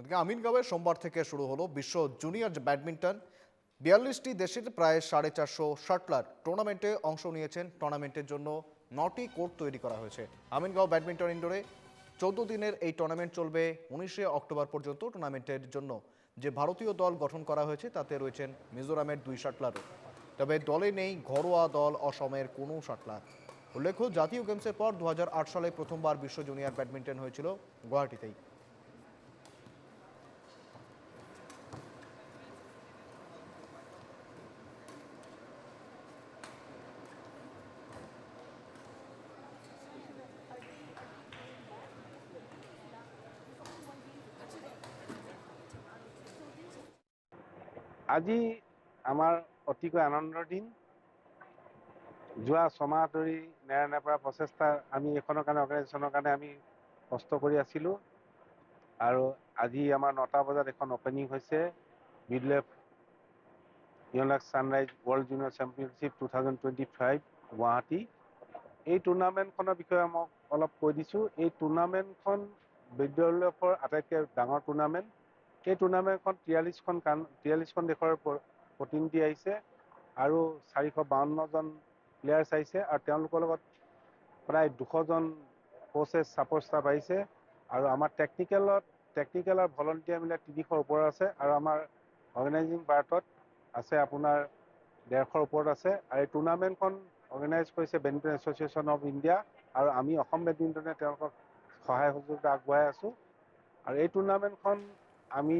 ওদিকে আমিনগাঁওয়ে সোমবার থেকে শুরু হলো বিশ্ব জুনিয়র ব্যাডমিন্টন। বিয়াল্লিশটি দেশের প্রায় সাড়ে চারশো শাটলার টুর্নামেন্টে অংশ নিয়েছেন। টুর্নামেন্টের জন্য নটি কোর্ট তৈরি করা হয়েছে। আমিনগাঁও ব্যাডমিন্টন ইন্ডোরে চৌদ্দ দিনের এই টুর্নামেন্ট চলবে উনিশে অক্টোবর পর্যন্ত টুর্নামেন্টের জন্য। যে ভারতীয় দল গঠন করা হয়েছে, তাতে রয়েছেন মিজোরামের দুই শাটলারও তবে দলে নেই ঘরোয়া দল অসমের কোনো শাটলার। উল্লেখ্য, জাতীয় গেমসের পর দু হাজার আট সালে প্রথমবার বিশ্ব জুনিয়র ব্যাডমিন্টন হয়েছিল গুয়াহাটিতেই। আজি আমাৰ অতিকৈ আনন্দৰ দিন। যোৱা ছমাহ ধৰি নেৰা নেপেৰা প্ৰচেষ্টা আমি এইখনৰ কাৰণে অৰ্গেনাইজেশ্যনৰ কাৰণে আমি কষ্ট কৰি আছিলোঁ। আৰু আজি আমাৰ নটা বজাত এখন অপেনিং হৈছে। মিডলেফ Yonex Sunrise world junior championship two thousand twenty five Guwahati. এই টুৰ্ণামেণ্টখনৰ বিষয়ে মই অলপ কৈ দিছোঁ। এই টুৰ্ণামেণ্টখন বিদ্যালয়ৰ আটাইতকৈ ডাঙৰ টুৰ্ণামেণ্ট এই টুৰ্ণামেণ্টখন তিয়াল্লিছখন কান তিয়াল্লিছখন দেশৰ প্ৰতিনিধি আহিছে আৰু চাৰিশ বাৱন্নজন প্লেয়াৰ্ছ আহিছে আৰু তেওঁলোকৰ লগত প্ৰায় দুশজন কোচেছ ছাপৰ্ট ষ্টাফ আহিছে আৰু আমাৰ টেকনিকেলত টেকনিকেল আৰু ভলণ্টিয়াৰ মিলাই তিনিশৰ ওপৰত আছে আৰু আমাৰ অৰ্গেনাইজিং পাৰ্টত আছে আপোনাৰ ডেৰশৰ ওপৰত আছে আৰু এই টুৰ্ণামেণ্টখন অৰ্গেনাইজ কৰিছে বেডমিণ্টন এছ'চিয়েশ্যন অফ ইণ্ডিয়া আৰু আমি অসম বেডমিণ্টনে তেওঁলোকক সহায় সহযোগিতা আগবঢ়াই আছোঁ। আৰু এই টুৰ্ণামেণ্টখন আমি